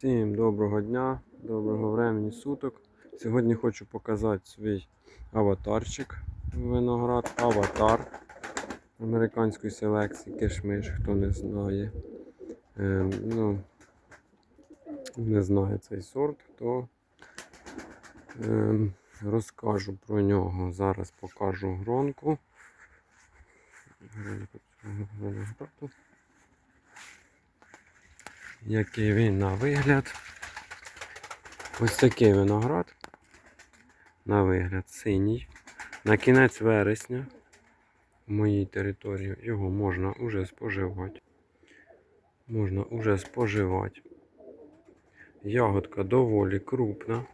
Всім доброго дня, доброго времени суток. Сьогодні хочу показати свій аватарчик виноград. Аватар американської селекції кишмиш, хто не знає. Ем, ну, не знає цей сорт, то ем, розкажу про нього. Зараз покажу гронку. Який він на вигляд. Ось такий виноград. На вигляд синій. На кінець вересня в моїй території його можна уже споживати. Можна уже споживати. Ягодка доволі крупна.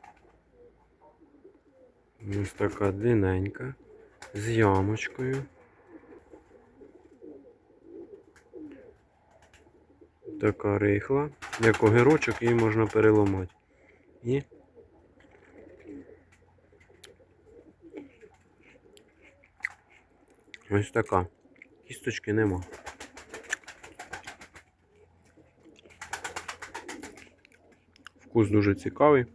Ось така длинненька. З ямочкою. Така рихла. Як огірочок її можна переламати. І ось така. Кісточки нема. Вкус дуже цікавий.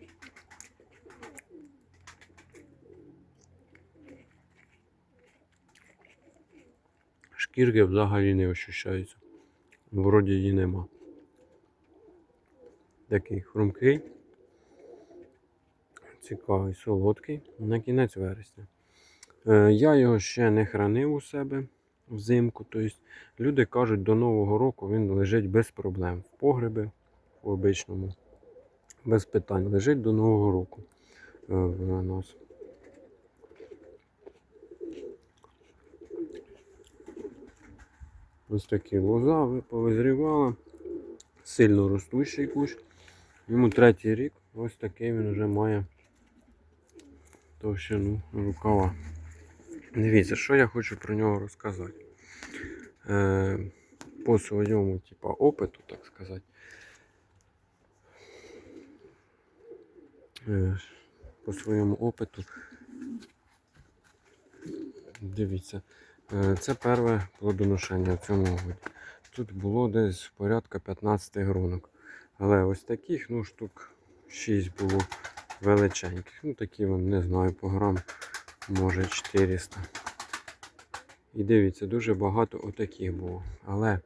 Шкірки взагалі не ощущаються. Вроді її нема. Такий хрумкий, цікавий, солодкий на кінець вересня. Е, я його ще не хранив у себе взимку. Тобто люди кажуть, до Нового року він лежить без проблем. В погребі, в обичному, без питань. Лежить до Нового року е, в нас. Ось такі лоза повизрівала. Сильно ростущий кущ. Йому третій рік. Ось такий він вже має товщину рукава. Дивіться, що я хочу про нього розказати. Е, по своєму типа, опиту, так сказати. Е, по своєму опиту. Дивіться, е, це перше плодоношення в цьому годі. Тут було десь порядка 15 гронок. Але ось таких, ну, штук 6 було величеньких. Ну, такі вам, не знаю, по грам, може 400. І дивіться, дуже багато отаких було. Але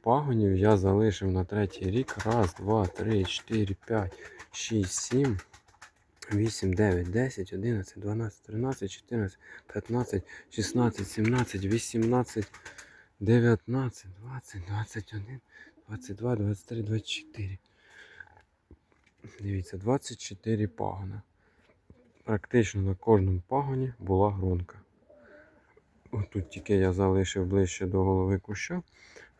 пагонів я залишив на третій рік. Раз, два, три, чотири, п'ять, шість, сім. 8, 9, 10, 11, 12, 13, 14, 15, 16, 17, 18, 19, 20, 21, 22, 23, 24. Дивіться, 24 пагона. Практично на кожному пагоні була гронка. Тут тільки я залишив ближче до голови куща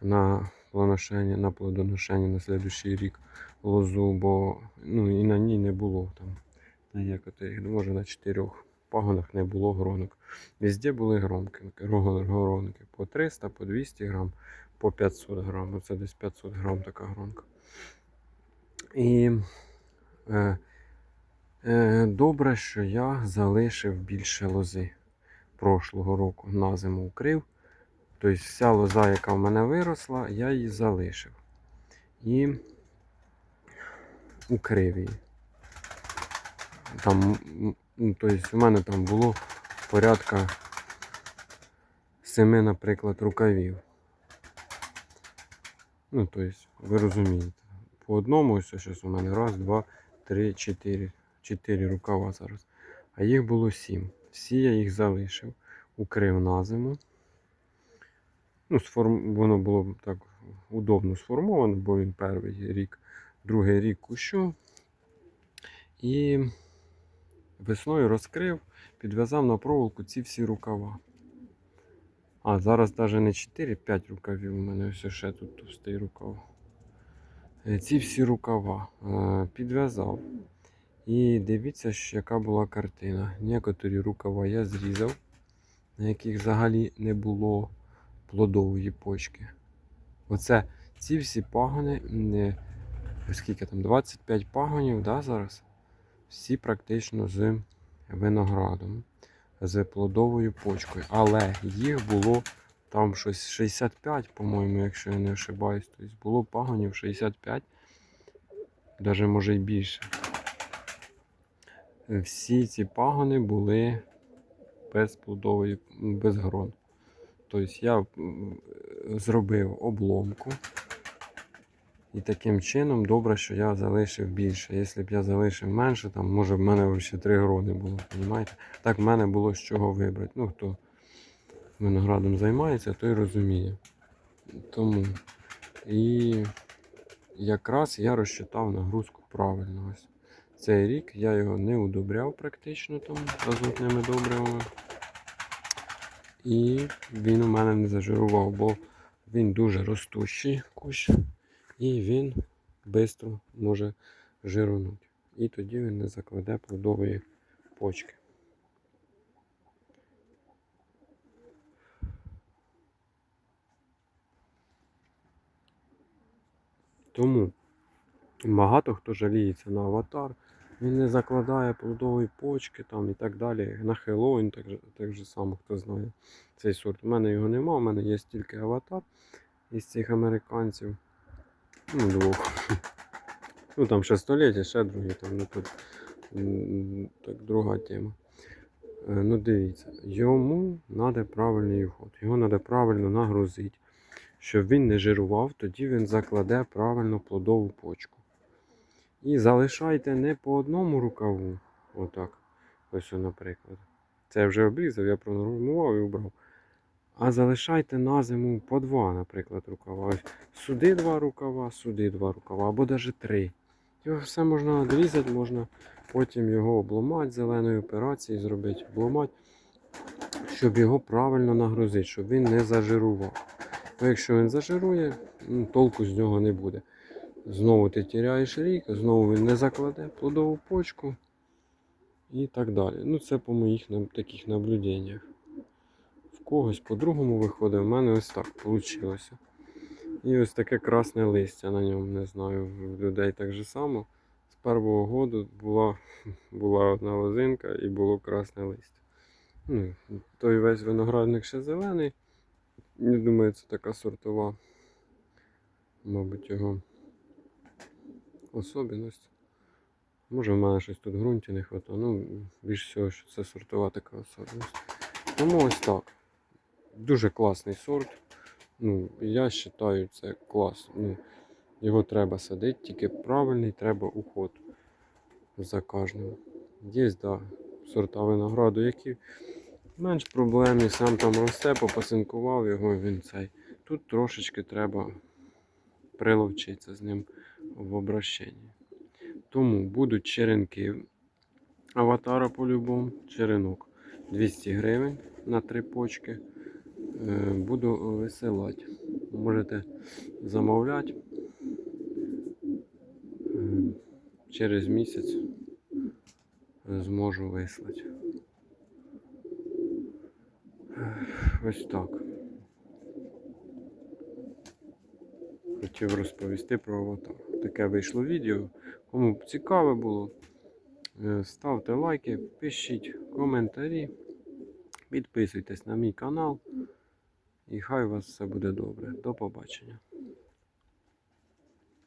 на плодоношення, на плодоношення на слідущий рік лозу, бо ну, і на ній не було там. На некоторих, ну, може на чотирьох пагонах не було гронок. Везде були громки, гронки по 300, по 200 грам, по 500 грам. Оце десь 500 грам така гронка. І е, е, добре, що я залишив більше лози прошлого року на зиму укрив. Тобто вся лоза, яка в мене виросла, я її залишив. І укрив її. Там, ну, тобто у мене там було порядка семи, наприклад, рукавів. Ну, тобто, ви розумієте. По одному ось зараз у мене раз, два, три, чотири. Чотири рукава зараз. А їх було сім. Всі я їх залишив, укрив на зиму. Ну, сформ... Воно було так удобно сформовано, бо він перший рік, другий рік кущу. І весною розкрив, підв'язав на проволоку ці всі рукава. А, зараз навіть не 4-5 рукавів, у мене ось ще тут товстий рукав. Е, Ці всі рукава е, підв'язав. І дивіться, яка була картина. Некоторі рукава я зрізав, на яких взагалі не було плодової почки. Оце ці всі пагони, не, скільки там, 25 пагонів да, зараз. Всі практично з виноградом, з плодовою почкою. Але їх було там щось 65, по-моєму, якщо я не ошибаюсь. Тобто було пагонів 65 навіть може й більше. Всі ці пагони були без плодової, без грон. Тобто я зробив обломку. І таким чином добре, що я залишив більше. Якщо б я залишив менше, там може в мене ще три грони було. Понімаєте? Так в мене було з чого вибрати. Ну, хто виноградом займається, той розуміє. Тому. І якраз я розчитав нагрузку правильно. Ось. Цей рік я його не удобряв практично там азотними добривами. І він у мене не зажирував, бо він дуже ростущий кущ, і він швидко може жирунути. І тоді він не закладе плодової почки. Тому багато хто жаліється на аватар. Він не закладає плодової почки там і так далі. На Хеллоуін так, так же само, хто знає цей сорт. У мене його нема, у мене є тільки аватар із цих американців. Ну, двох. Ну там ще століття, ще другі там. Ну, тут, так, друга тема. Е, Ну дивіться, йому треба правильний уход. Його треба правильно нагрузити. Щоб він не жирував, тоді він закладе правильно плодову почку. І залишайте не по одному рукаву. Отак. Ось, наприклад. Це я вже обрізав, я пронормував і убрав. А залишайте на зиму по два, наприклад, рукава. Сюди два рукава, сюди два рукава, або навіть три. Його все можна відрізати, можна потім його обламати зеленою операцією, зробити обламати, щоб його правильно нагрузити, щоб він не зажирував. Бо якщо він зажирує, ну, толку з нього не буде. Знову ти тіряєш рік, знову він не закладе плодову почку і так далі. Ну, це по моїх таких наблюденнях. Когось по-другому виходить, в мене ось так вийшло. І ось таке красне листя на ньому, не знаю, в людей так же само. З першого году була, була одна лозинка і було красне листя. Ну, той весь виноградник ще зелений. Не думаю, це така сортова, мабуть, його особливість. Може в мене щось тут в ґрунті не хватає. Ну, більш всього, що це сортова така особливість. Тому ось так. Дуже класний сорт. Ну, я вважаю, це клас. Ну, його треба садити, тільки правильний треба уход за кожним. Є, да, сорта винограду, які менш проблемні, сам там росте, попасинкував його, він цей. Тут трошечки треба приловчитися з ним в обращенні. Тому будуть черенки аватара по-любому, черенок 200 гривень на три почки. Е, Буду висилати. Можете замовляти. Е, Через місяць зможу вислати. Е, Ось так. Хотів розповісти про аватар. Таке вийшло відео. Кому б цікаве було, ставте лайки, пишіть коментарі, підписуйтесь на мій канал. І хай у вас все буде добре. До побачення.